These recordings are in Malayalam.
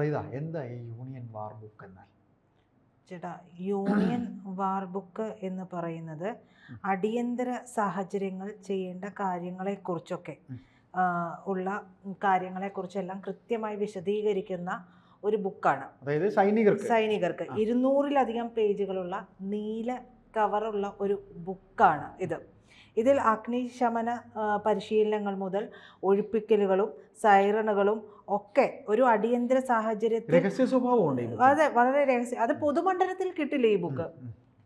പ്രീത എന്താ ഈ യൂണിയൻ വാർ ബുക്ക് എന്നാൽ? ചേട്ടാ യൂണിയൻ വാർ ബുക്ക് എന്ന് പറയുന്നത് അടിയന്തര സാഹചര്യങ്ങൾ ചെയ്യേണ്ട കാര്യങ്ങളെക്കുറിച്ചൊക്കെ ഉള്ള കാര്യങ്ങളെക്കുറിച്ചെല്ലാം കൃത്യമായി വിശദീകരിക്കുന്ന ഒരു ബുക്കാണ് അതായത് സൈനികർക്ക്. സൈനികർക്ക്. ഇരുന്നൂറിലധികം പേജുകളുള്ള നീല കവറുള്ള ഒരു ബുക്കാണ് ഇത്. ഇതിൽ അഗ്നിശമന പരിശീലനങ്ങൾ മുതൽ ഒഴിപ്പിക്കലുകളും സൈറണുകളും ഒക്കെ ഒരു അടിയന്തര സാഹചര്യത്തിൽ രഹസ്യ സ്വഭാവമുണ്ട്. അതെ വളരെ രഹസ്യം അത് പൊതുമണ്ഡലത്തിൽ കിട്ടില്ല ഈ ബുക്ക്.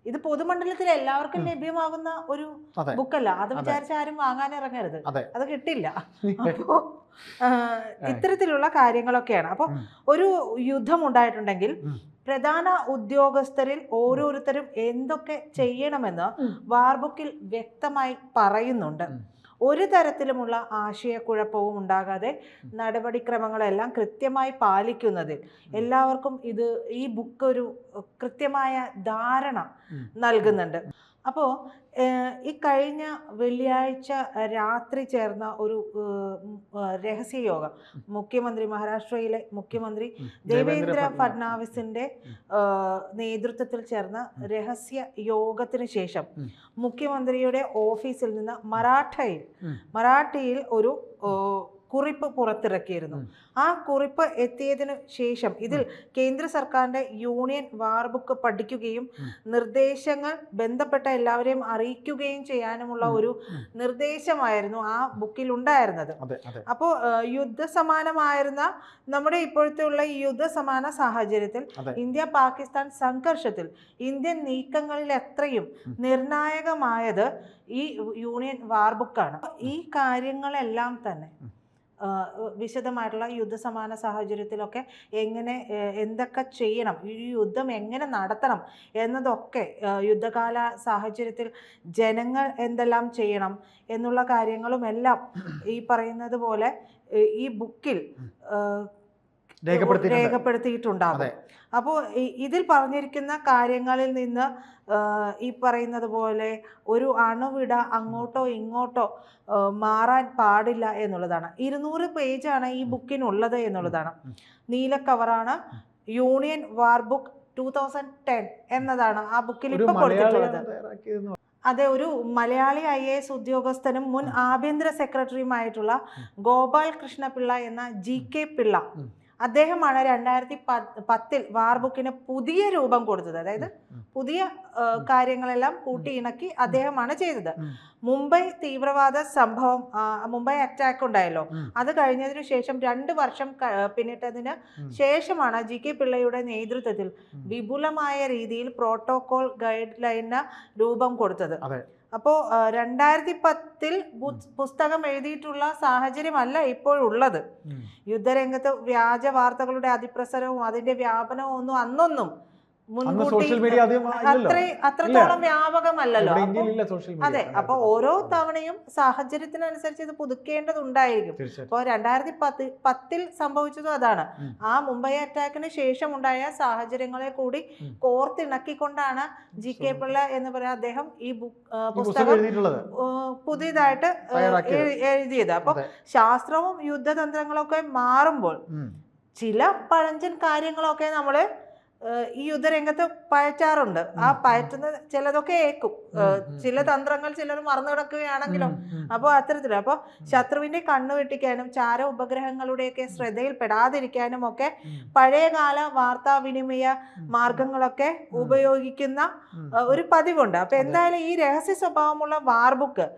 ഇത് പൊതുമണ്ഡലത്തിൽ എല്ലാവർക്കും ലഭ്യമാകുന്ന ഒരു ബുക്കല്ല അത്. വിചാരിച്ച ആരും വാങ്ങാൻ ഇറങ്ങരുത് അതെ. കിട്ടില്ല അപ്പോ ഇത്തരത്തിലുള്ള കാര്യങ്ങളൊക്കെയാണ് അപ്പോൾ ഒരു യുദ്ധം ഉണ്ടായിട്ടുണ്ടെങ്കിൽ. പ്രധാന ഉദ്യോഗസ്ഥരിൽ ഓരോരുത്തരും എന്തൊക്കെ ചെയ്യണമെന്ന് വാർബുക്കിൽ വ്യക്തമായി പറയുന്നുണ്ട്. ഒരു തരത്തിലുമുള്ള ആശയക്കുഴപ്പവും ഉണ്ടാകാതെ നടപടിക്രമങ്ങളെല്ലാം കൃത്യമായി പാലിക്കുന്നതിൽ എല്ലാവർക്കും ഇത് ഈ ബുക്ക് ഒരു കൃത്യമായ ധാരണ നൽകുന്നുണ്ട്. അപ്പോൾ ഈ കഴിഞ്ഞ വെള്ളിയാഴ്ച രാത്രി ചേർന്ന ഒരു രഹസ്യയോഗം രഹസ്യ യോഗം മുഖ്യമന്ത്രി മഹാരാഷ്ട്രയിലെ മുഖ്യമന്ത്രി ദേവേന്ദ്ര ഫഡ്നാവിസ്. ഫഡ്നാവിസിന്റെ നേതൃത്വത്തിൽ ചേർന്ന. രഹസ്യ യോഗത്തിന് ശേഷം മുഖ്യമന്ത്രിയുടെ ഓഫീസിൽ നിന്ന് മറാഠയിൽ. മറാഠിയിൽ ഒരു കുറിപ്പ് പുറത്തിറക്കിയിരുന്നു. ആ കുറിപ്പ് എത്തിയതിനു ശേഷം ഇതിൽ കേന്ദ്ര സർക്കാരിന്റെ യൂണിയൻ വാർബുക്ക് പഠിക്കുകയും നിർദ്ദേശങ്ങൾ ബന്ധപ്പെട്ട എല്ലാവരെയും അറിയിക്കുകയും ചെയ്യാനുമുള്ള ഒരു നിർദ്ദേശമായിരുന്നു ആ ബുക്കിൽ ഉണ്ടായിരുന്നത് അപ്പോൾ യുദ്ധസമാനമായിരുന്ന നമ്മുടെ ഇപ്പോഴത്തെ ഉള്ള ഈ യുദ്ധസമാന സാഹചര്യത്തിൽ ഇന്ത്യ പാകിസ്ഥാൻ സംഘർഷത്തിൽ ഇന്ത്യൻ നീക്കങ്ങളിൽ എത്രയും. നിർണായകമായത് ഈ യൂണിയൻ വാർബുക്കാണ് ഈ കാര്യങ്ങളെല്ലാം തന്നെ വിശദമായിട്ടുള്ള യുദ്ധസമാന സാഹചര്യത്തിലൊക്കെ എങ്ങനെ എന്തൊക്കെ ചെയ്യണം ഈ യുദ്ധം എങ്ങനെ നടത്തണം എന്നതൊക്കെ യുദ്ധകാല സാഹചര്യത്തിൽ ജനങ്ങൾ എന്തെല്ലാം ചെയ്യണം എന്നുള്ള കാര്യങ്ങളും എല്ലാം ഈ പറയുന്നത് പോലെ ഈ ബുക്കിൽ. രേഖപ്പെടുത്തിയിട്ടുണ്ടാകും. അപ്പോൾ ഇതിൽ പറഞ്ഞിരിക്കുന്ന കാര്യങ്ങളിൽ നിന്ന് ഈ പറയുന്നത് പോലെ ഒരു അണുവിട അങ്ങോട്ടോ ഇങ്ങോട്ടോ മാറാൻ പാടില്ല എന്നുള്ളതാണ് ഇരുന്നൂറ് പേജാണ് ഈ ബുക്കിനുള്ളത് എന്നുള്ളതാണ്. നീല കവറാണ് union war book two thousand ten എന്നതാണ് ആ ബുക്കിൽ ഇപ്പം കൊടുത്തിട്ടുള്ളത് അതെ ഒരു മലയാളി ഐ എ എസ് ഉദ്യോഗസ്ഥനും മുൻ ആഭ്യന്തര സെക്രട്ടറിയുമായിട്ടുള്ള ഗോപാൽ കൃഷ്ണപിള്ള എന്ന ജി കെ പിള്ള. അദ്ദേഹമാണ് രണ്ടായിരത്തി പത്തിൽ വാർബുക്കിന് പുതിയ രൂപം കൊടുത്തത്. അതായത് പുതിയ കാര്യങ്ങളെല്ലാം കൂട്ടി ഇണക്കി അദ്ദേഹമാണ് ചെയ്തത്. മുംബൈ തീവ്രവാദ സംഭവം മുംബൈ അറ്റാക്ക് ഉണ്ടായല്ലോ. അത് കഴിഞ്ഞതിനു ശേഷം രണ്ട് വർഷം പിന്നിട്ടതിന്. ശേഷമാണ് ജി കെ പിള്ളയുടെ നേതൃത്വത്തിൽ വിപുലമായ രീതിയിൽ പ്രോട്ടോകോൾ ഗൈഡ് ലൈനിന് രൂപം കൊടുത്തത്. അപ്പോൾ രണ്ടായിരത്തി പത്തിൽ പുസ്തകം എഴുതിയിട്ടുള്ള സാഹചര്യമല്ല ഇപ്പോഴുള്ളത്. യുദ്ധരംഗത്ത് വ്യാജ വാർത്തകളുടെ അതിപ്രസരവും അതിന്റെ വ്യാപനവും ഒന്നും അന്നൊന്നും സോഷ്യൽ മീഡിയ അത്രത്തോളം വ്യാപകമല്ലല്ലോ. അതെ അപ്പൊ ഓരോ തവണയും സാഹചര്യത്തിനനുസരിച്ച് ഇത് പുതുക്കേണ്ടതുണ്ടായിരിക്കും. ഇപ്പൊ രണ്ടായിരത്തി പത്ത് പത്തിൽ സംഭവിച്ചതും അതാണ്. ആ മുംബൈ അറ്റാക്കിന് ശേഷം ഉണ്ടായ സാഹചര്യങ്ങളെ കൂടി. കോർത്തിണക്കിക്കൊണ്ടാണ് ജി കെ പിള്ള എന്ന് പറയുന്ന അദ്ദേഹം ഈ ബുക്ക് പുസ്തകം പുതിയതായിട്ട്. എഴുതിയത്. അപ്പൊ ശാസ്ത്രവും യുദ്ധതന്ത്രങ്ങളൊക്കെ മാറുമ്പോൾ ചില പഴഞ്ചൻ കാര്യങ്ങളൊക്കെ നമ്മൾ ഈ യുദ്ധരംഗത്ത് പയറ്റാറുണ്ട്. ആ. പയറ്റുന്ന ചിലതൊക്കെ ഏക്കും ചില തന്ത്രങ്ങൾ ചിലർ മറന്നു കിടക്കുകയാണെങ്കിലും. അപ്പോൾ അത്തരത്തിൽ അപ്പോൾ ശത്രുവിന്റെ കണ്ണു വെട്ടിക്കാനും ചാര ഉപഗ്രഹങ്ങളുടെയൊക്കെ ശ്രദ്ധയിൽപ്പെടാതിരിക്കാനും ഒക്കെ പഴയകാല വാർത്താവിനിമയ. മാർഗങ്ങളൊക്കെ ഉപയോഗിക്കുന്ന ഒരു പതിവുണ്ട്. അപ്പൊ എന്തായാലും ഈ രഹസ്യ സ്വഭാവമുള്ള വാർബുക്ക്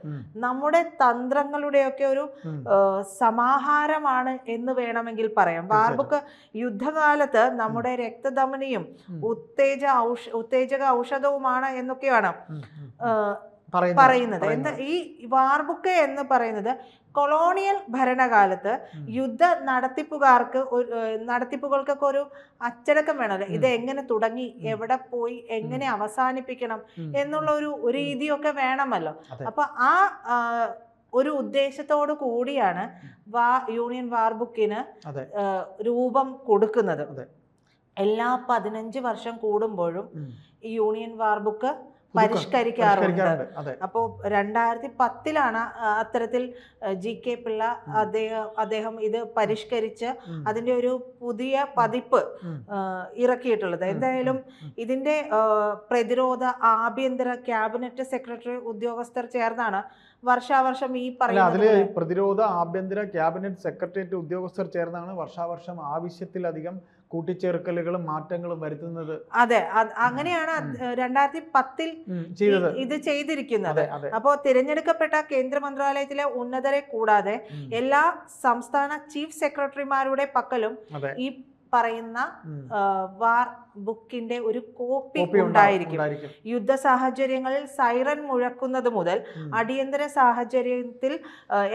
നമ്മുടെ തന്ത്രങ്ങളുടെയൊക്കെ ഒരു സമാഹാരമാണ് എന്ന് വേണമെങ്കിൽ പറയാം. വാർബുക്ക് യുദ്ധകാലത്ത് നമ്മുടെ രക്തധമനിയും ഉം. ഉത്തേജ ഔഷ ഉത്തേജക ഔഷധവുമാണ് എന്നൊക്കെയാണ്. പറയുന്നത് എന്താ ഈ വാർബുക്ക എന്ന് പറയുന്നത് കൊളോണിയൽ ഭരണകാലത്ത്. യുദ്ധ നടത്തിപ്പുകാർക്ക് ഒരു നടത്തിപ്പുകൾക്കൊക്കെ ഒരു അച്ചടക്കം വേണമല്ലോ ഇത് എങ്ങനെ തുടങ്ങി എവിടെ പോയി എങ്ങനെ അവസാനിപ്പിക്കണം എന്നുള്ള ഒരു രീതിയൊക്കെ വേണമല്ലോ. അപ്പൊ ആ ഒരു ഉദ്ദേശത്തോടു കൂടിയാണ് വാ യൂണിയൻ വാർബുക്കിന്. രൂപം കൊടുക്കുന്നത്. എല്ലാ പതിനഞ്ച് വർഷം കൂടുമ്പോഴും ഈ യൂണിയൻ വാർബുക്ക് പരിഷ്കരിക്കാറുണ്ട്. പരിഷ്കരിക്കാറുണ്ട്. അപ്പോൾ രണ്ടായിരത്തി പത്തിലാണ് അത്തരത്തിൽ ജി കെ പിള്ള അദ്ദേഹം അദ്ദേഹം ഇത് പരിഷ്കരിച്ച് അതിന്റെ ഒരു പുതിയ പതിപ്പ് ഇറക്കിയിട്ടുള്ളത്. എന്തായാലും ഇതിന്റെ പ്രതിരോധ ആഭ്യന്തര ക്യാബിനറ്റ് സെക്രട്ടറി ഉദ്യോഗസ്ഥർ ചേർന്നാണ് വർഷാവർഷം ഈ അതിൽ പ്രതിരോധ ആഭ്യന്തര ക്യാബിനറ്റ് സെക്രട്ടേറിയറ്റ് ഉദ്യോഗസ്ഥർ ചേർന്നാണ് വർഷാവർഷം ആവശ്യത്തിലധികം കൂട്ടിച്ചേർക്കലുകളും മാറ്റങ്ങളും വരുത്തുന്നത് അതെ അങ്ങനെയാണ് രണ്ടായിരത്തി പത്തിൽ ഇത് ചെയ്തിരിക്കുന്നത്. അപ്പോൾ തിരഞ്ഞെടുക്കപ്പെട്ട കേന്ദ്ര മന്ത്രാലയത്തിലെ ഉന്നതരെ കൂടാതെ എല്ലാ സംസ്ഥാന ചീഫ് സെക്രട്ടറിമാരുടെ പക്കലും ഈ പറയുന്ന വാർ ബുക്കിന്റെ ഒരു കോപ്പി ഉണ്ടായിരിക്കും. യുദ്ധ സാഹചര്യങ്ങളിൽ സൈറൻ മുഴക്കുന്നത് മുതൽ അടിയന്തര സാഹചര്യത്തിൽ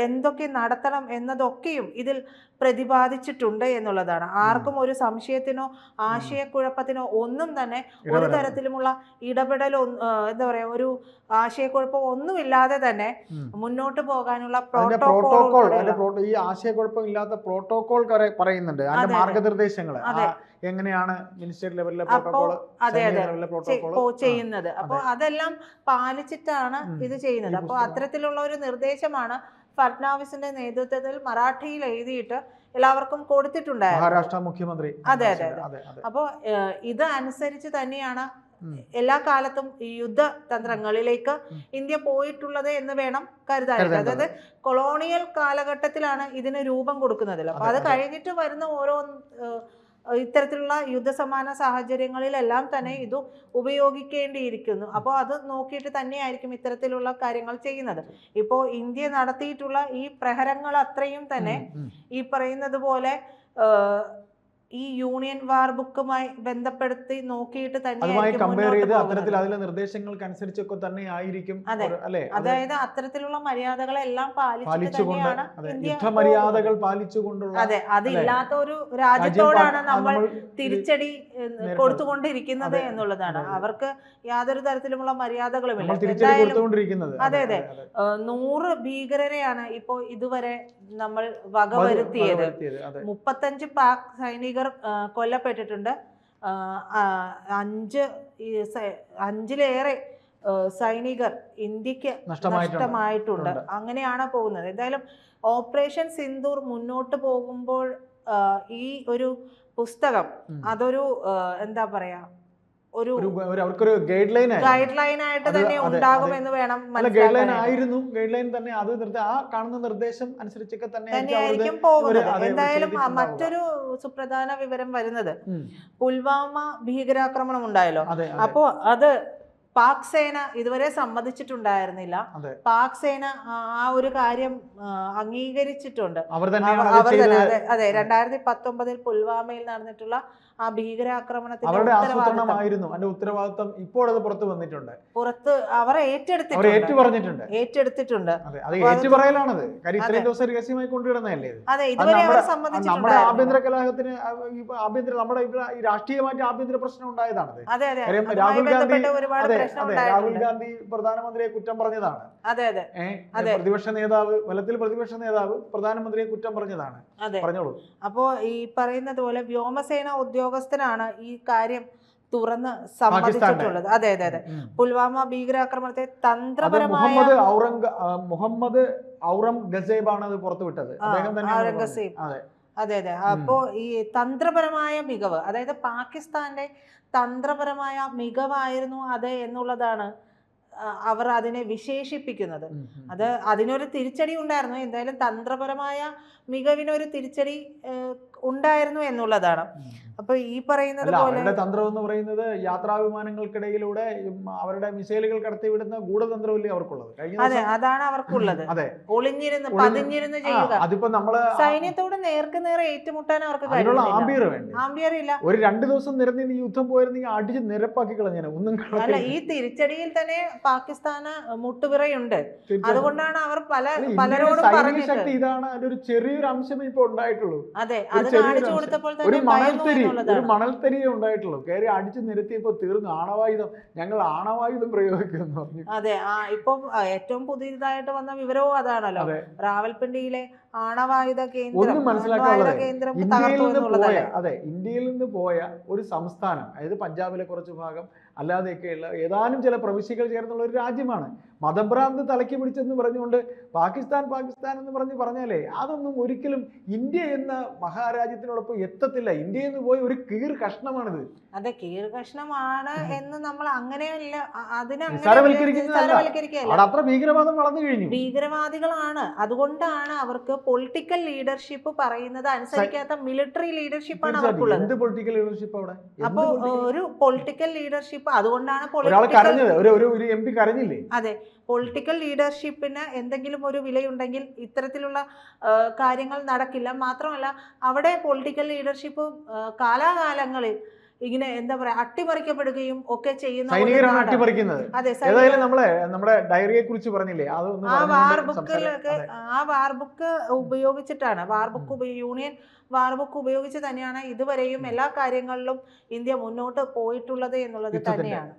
എന്തൊക്കെ നടത്തണം എന്നതൊക്കെയും ഇതിൽ പ്രതിപാദിച്ചിട്ടുണ്ട് എന്നുള്ളതാണ്. ആർക്കും ഒരു സംശയത്തിനോ ആശയക്കുഴപ്പത്തിനോ ഒന്നും തന്നെ ഒരു. തരത്തിലുമുള്ള ഇടപെടൽ എന്താ പറയാ ഒരു ആശയക്കുഴപ്പം ഒന്നുമില്ലാതെ തന്നെ മുന്നോട്ട് പോകാനുള്ള പ്രോട്ടോകോൾ ഈ ആശയക്കുഴപ്പം ഇല്ലാത്ത പ്രോട്ടോകോൾ പറയുന്നുണ്ട്. അതിന്റെ. മാർഗനിർദ്ദേശങ്ങൾ എങ്ങനെയാണ് മിനിസ്റ്റർ ലെവലിലെ പ്രോട്ടോകോൾ അതെ അതെ. ചെയ്യുന്നത്. അപ്പോൾ അതെല്ലാം പാലിച്ചിട്ടാണ് ഇത് ചെയ്യുന്നത്. അപ്പോൾ അത്തരത്തിലുള്ള ഒരു നിർദ്ദേശമാണ് ഫട്നാവിസിന്റെ നേതൃത്വത്തിൽ മറാഠിയിൽ എഴുതിയിട്ട് എല്ലാവർക്കും കൊടുത്തിട്ടുണ്ടായിരുന്നു. മഹാരാഷ്ട്ര മുഖ്യമന്ത്രി അതെ, അതെ, അതെ. അതെ അപ്പോൾ ഇത് അനുസരിച്ച് തന്നെയാണ് എല്ലാ കാലത്തും ഈ യുദ്ധതന്ത്രങ്ങളിലേക്ക് തന്ത്രങ്ങളിലേക്ക് ഇന്ത്യ പോയിട്ടുള്ളത് എന്ന് വേണം കരുതാനായിട്ട്. അതായത് കൊളോണിയൽ കാലഘട്ടത്തിലാണ് ഇതിന് രൂപം കൊടുക്കുന്നതിൽ. അപ്പൊ അതെ, കഴിഞ്ഞിട്ട് വരുന്ന ഓരോ ഇത്തരത്തിലുള്ള യുദ്ധസമാന സാഹചര്യങ്ങളിലെല്ലാം തന്നെ ഇത് ഉപയോഗിക്കേണ്ടിയിരിക്കുന്നു. അപ്പോൾ അത് നോക്കിയിട്ട് തന്നെയായിരിക്കും ഇത്തരത്തിലുള്ള കാര്യങ്ങൾ ചെയ്യുന്നത്. ഇപ്പോൾ ഇന്ത്യ നടത്തിയിട്ടുള്ള ഈ പ്രഹരങ്ങൾ അത്രയും തന്നെ. ഈ പറയുന്നത് പോലെ ഈ യൂണിയൻ വാർ ബുക്കുമായി ബന്ധപ്പെടുത്തി നോക്കിയിട്ട് തന്നെ കമ്പയർ ചെയ്ത്. അത്തരത്തിൽ അതിലെ നിർദ്ദേശങ്ങൾക്കനുസരിച്ചൊക്കെ തന്നെ ആയിരിക്കും. അല്ലേ? അതായത് അത്തരത്തിലുള്ള മര്യാദകളെല്ലാം എല്ലാം പാലിച്ചുകൊണ്ട് യുദ്ധമര്യാദകൾ പാലിച്ചുകൊണ്ടുള്ള അതെ അതില്ലാത്ത ഒരു രാജ്യത്തോടാണ് നമ്മൾ തിരിച്ചടി കൊടുത്തുകൊണ്ടിരിക്കുന്നത് എന്നുള്ളതാണ്. അവർക്ക് യാതൊരു തരത്തിലുമുള്ള ഇപ്പൊ എന്തായാലും അതെ, അതെ. നൂറ് ഭീകരരെയാണ് ഇപ്പോ ഇതുവരെ നമ്മൾ വകവരുത്തിയത്. മുപ്പത്തഞ്ച് പാക് സൈനികർ കൊല്ലപ്പെട്ടിട്ടുണ്ട്. അഞ്ച് അഞ്ചിലേറെ സൈനികർ ഇന്ത്യയ്ക്ക് നഷ്ടമായിട്ടുണ്ട്. നഷ്ടമായിട്ടുണ്ട്. അങ്ങനെയാണ് പോകുന്നത്. എന്തായാലും ഓപ്പറേഷൻ സിന്ദൂർ മുന്നോട്ട് പോകുമ്പോൾ ഈ ഒരു പുസ്തകം അതൊരു എന്താ പറയാ ഒരു അവർക്കൊരു ഗൈഡ് ലൈൻ ഗൈഡ് ലൈൻ ആയിട്ട് തന്നെ ഉണ്ടാകും എന്ന് വേണം ഗൈഡ് ലൈൻ ആയിരുന്നു. ഗൈഡ് ലൈൻ തന്നെ അത് ആ കാണുന്ന നിർദ്ദേശം അനുസരിച്ചൊക്കെ തന്നെ തന്നെയായിരിക്കും പോകുന്നത്. എന്തായാലും മറ്റൊരു സുപ്രധാന വിവരം വരുന്നത്. പുൽവാമ ഭീകരാക്രമണം ഉണ്ടായല്ലോ. അപ്പോ അത് പാക് സേന ഇതുവരെ സമ്മതിച്ചിട്ടുണ്ടായിരുന്നില്ല. പാക് സേന ആ- ഒരു കാര്യം അംഗീകരിച്ചിട്ടുണ്ട്. അവർ അവ- അവർ തന്നെ അതെ അതെ. രണ്ടായിരത്തി പത്തൊമ്പതിൽ പുൽവാമയിൽ നടന്നിട്ടുള്ള ആ ഭീകരാക്രമണത്തിന്റെ അവരുടെ ആസൂത്രണമായിരുന്നു. അതിന്റെ ഉത്തരവാദിത്വം ഇപ്പോൾ അത് പുറത്തു വന്നിട്ടുണ്ട്. പുറത്ത് അവർ ഏറ്റെടുത്തിട്ടുണ്ട്. ഏറ്റു പറഞ്ഞിട്ടുണ്ട് ഏറ്റെടുത്തിട്ടുണ്ട്. അതെ ഏറ്റുപറയലാണത്. കാര്യം ഇത്രയും. ദിവസം രഹസ്യമായി കൊണ്ടുവിടുന്നതല്ലേ ഇത്? അതെ ഇതുവരെ അവർ നമ്മുടെ- ആഭ്യന്തര കലാഹത്തിന് ആഭ്യന്തര നമ്മുടെ രാഷ്ട്രീയമായിട്ട് ആഭ്യന്തര പ്രശ്നം ഉണ്ടായതാണത്. അതെ അതെ. കാര്യം രാഹുൽ ഗാന്ധി അതെ അതെ രാഹുൽ ഗാന്ധി പ്രധാനമന്ത്രിയെ കുറ്റം പറഞ്ഞതാണ്. അതെ അതെ. പ്രതിപക്ഷ നേതാവ് ഫലത്തിൽ പ്രതിപക്ഷ നേതാവ് പ്രധാനമന്ത്രിയെ കുറ്റം പറഞ്ഞതാണ്. പറഞ്ഞോളൂ. അപ്പോ ഈ പറയുന്നത് പോലെ വ്യോമസേന ഉദ്യോഗസ്ഥനാണ് ഈ കാര്യം തുറന്ന് സമ്മതിച്ചിട്ടുള്ളത്. അതെ അതെ അതെ. പുൽവാമ ഭീകരാക്രമണത്തെ തന്ത്രപരമായ മുഹമ്മദ് ഔറം ഗസേബാണ് അത് പുറത്തുവിട്ടത് ഔറംഗസേബ്. അതെ. അതെ അപ്പോ ഈ തന്ത്രപരമായ മികവ് അതായത് പാകിസ്ഥാന്റെ തന്ത്രപരമായ മികവായിരുന്നു അത് എന്നുള്ളതാണ് അവർ അതിനെ വിശേഷിപ്പിക്കുന്നത്. അത് അതിനൊരു തിരിച്ചടി ഉണ്ടായിരുന്നു. എന്തായാലും തന്ത്രപരമായ മികവിനൊരു തിരിച്ചടി ഉണ്ടായിരുന്നു എന്നുള്ളതാണ്. അപ്പൊ ഈ പറയുന്നത് പോലെ അവരുടെ തന്ത്രം എന്ന് പറയുന്നത് യാത്രാ വിമാനങ്ങൾക്കിടയിലൂടെ ഉം, അവരുടെ മിസൈലുകൾ കടത്തിവിടുന്ന ഗൂഢതന്ത്രമല്ലേ അവർക്കുള്ളത്? അതെ അതാണ് അവർക്കുള്ളത്. അതെ. ഒളിഞ്ഞിരുന്ന് പതിഞ്ഞിരുന്ന് ചെയ്യുക. അതിപ്പോ നമ്മൾ സൈന്യത്തോട് നേർക്ക് നേരെ ഏറ്റുമുട്ടാൻ അവർക്ക് ആംബിയർ വേണ്ടേ? ആംബിയർ ഇല്ല. ഒരു രണ്ടു ദിവസം നിരന്നി യുദ്ധം പോയിരുന്നെങ്കിൽ അടിച്ച് നിരപ്പാക്കി കളഞ്ഞു ഒന്നും അല്ല ഈ തിരിച്ചടിയിൽ തന്നെ പാകിസ്ഥാന് മുട്ടുപിറയുണ്ട്. അതുകൊണ്ടാണ് അവർ പല പലരോടും ശക്തി ഇതാണ് അതിന്റെ ഒരു ചെറിയൊരു അംശമേ ഇപ്പൊ ഉണ്ടായിട്ടുള്ളൂ. അതെ അത് ഒരു മണൽത്തരി ഒരു മണൽത്തരി മണൽത്തരിയേ ഉണ്ടായിട്ടുള്ളൂ. കയറി അടിച്ചു നിരത്തിയപ്പോ തീർന്നു. ആണവായുധം. ഞങ്ങൾ ആണവായുധം പ്രയോഗിക്കുന്നു അതെ ആ ഇപ്പം ഏറ്റവും പുതിയതായിട്ട് വന്ന വിവരവും അതാണല്ലോ. അതെ. റാവൽപിണ്ടിയിലെ ആണവായുധ കേന്ദ്രം ഒന്നും മനസ്സിലാക്കാനുള്ളത് ഇന്ത്യയിൽ നിന്ന് പോയ അതെ ഇന്ത്യയിൽ നിന്ന് പോയ ഒരു സംസ്ഥാനം അതായത് പഞ്ചാബിലെ കുറച്ച് ഭാഗം അല്ലാതെയൊക്കെയുള്ള ഏതാനും ചില പ്രവിശ്യകൾ ചേർന്നുള്ള ഒരു രാജ്യമാണ്. മതഭ്രാന്ത് തലയ്ക്ക് പിടിച്ചെന്ന് പറഞ്ഞുകൊണ്ട് പാകിസ്ഥാൻ പാകിസ്ഥാൻ എന്ന് പറഞ്ഞ് പറഞ്ഞാലേ അതൊന്നും ഒരിക്കലും ഇന്ത്യ എന്ന മഹാരാജ്യത്തിനോടൊപ്പം എത്തത്തില്ല. ഇന്ത്യയിൽ നിന്ന് പോയ ഒരു കീർ കഷ്ണമാണിത് അതെ കീർ കഷ്ണമാണ് എന്ന് നമ്മൾ അങ്ങനെയല്ല അതിനെ അത്ര ഭീകരവാദം വളർന്നു കഴിഞ്ഞു. ഭീകരവാദികളാണ്. അതുകൊണ്ടാണ് അവർക്ക് പൊളിറ്റിക്കൽ ലീഡർഷിപ്പ് പറയുന്നത് അനുസരിക്കാത്ത മിലിറ്ററി ലീഡർഷിപ്പാണ് ആണ് അവർക്കുള്ളത് എന്ത് പൊളിറ്റിക്കൽ ലീഡർഷിപ്പ് അവിടെ? അപ്പൊ ഒരു പൊളിറ്റിക്കൽ ലീഡർഷിപ്പ് അതുകൊണ്ടാണ് ഒരു ഒരു ഒരു എം പി കരഞ്ഞില്ലേ? അതെ പൊളിറ്റിക്കൽ ലീഡർഷിപ്പിന് എന്തെങ്കിലും ഒരു വിലയുണ്ടെങ്കിൽ ഇത്തരത്തിലുള്ള കാര്യങ്ങൾ നടക്കില്ല. മാത്രമല്ല അവിടെ പൊളിറ്റിക്കൽ ലീഡർഷിപ്പ് കാലാകാലങ്ങളിൽ ഇങ്ങനെ എന്താ പറയാ അട്ടിമറിക്കപ്പെടുകയും ഒക്കെ ചെയ്യുന്ന ഏതായാലും നമ്മളെ നമ്മുടെ ഡയറിയെ കുറിച്ച് പറഞ്ഞില്ലേ ആ പറഞ്ഞുകൊണ്ട് വാർ സംസാരം- ബുക്കിലൊക്കെ അതെ. ആ വാർബുക്ക് ഉപയോഗിച്ചിട്ടാണ്. വാർബുക്ക് യൂണിയൻ വാർബുക്ക് ഉപയോഗിച്ച് തന്നെയാണ് ഇതുവരെയും എല്ലാ കാര്യങ്ങളിലും ഇന്ത്യ മുന്നോട്ട് പോയിട്ടുള്ളത് എന്നുള്ളത് തന്നെയാണ്.